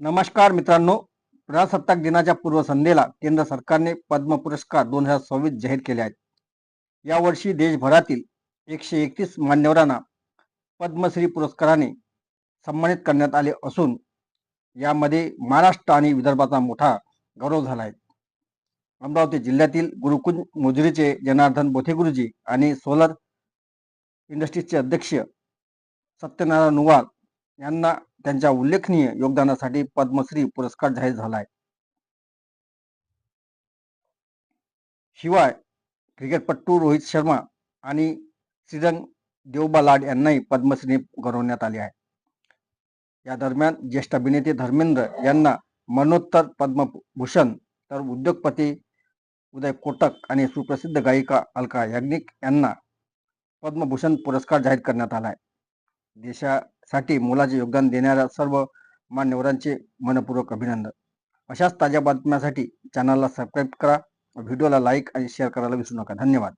नमस्कार मित्रांनो प्रजासत्ताक दिनाच्या पूर्वसंध्येला केंद्र सरकारने पद्म पुरस्कार दोन हजार सव्वीस जाहीर केले आहेत. यावर्षी देशभरातील एकशे एकतीस मान्यवरांना पद्मश्री पुरस्काराने सन्मानित करण्यात आले असून यामध्ये महाराष्ट्र आणि विदर्भाचा मोठा गौरव झाला आहे. अमरावती जिल्ह्यातील गुरुकुंज मुजरीचे जनार्दन बोथे गुरुजी आणि सोलर इंडस्ट्रीजचे अध्यक्ष सत्यनारायण नुवाल यांना त्यांच्या उल्लेखनीय योगदानासाठी पद्मश्री पुरस्कार जाहीर झाला आहे शिवाय क्रिकेटपटू रोहित शर्मा आणि श्रीरंग देवबा लाड यांनाही पद्मश्री गौरवण्यात आले आहे. या दरम्यान ज्येष्ठ अभिनेते धर्मेंद्र यांना मरणोत्तर पद्मभूषण तर उद्योगपती उदय कोटक आणि सुप्रसिद्ध गायिका अलका याज्ञिक यांना पद्मभूषण पुरस्कार जाहीर करण्यात आला आहे. साठी मोलाचे योगदान देणाऱ्या सर्व मान्यवरांचे मनपूर्वक अभिनंदन. अशाच ताज्या बातम्यांसाठी चॅनलला सबस्क्राईब करा व्हिडिओला लाईक आणि शेअर करायला विसरू नका. धन्यवाद.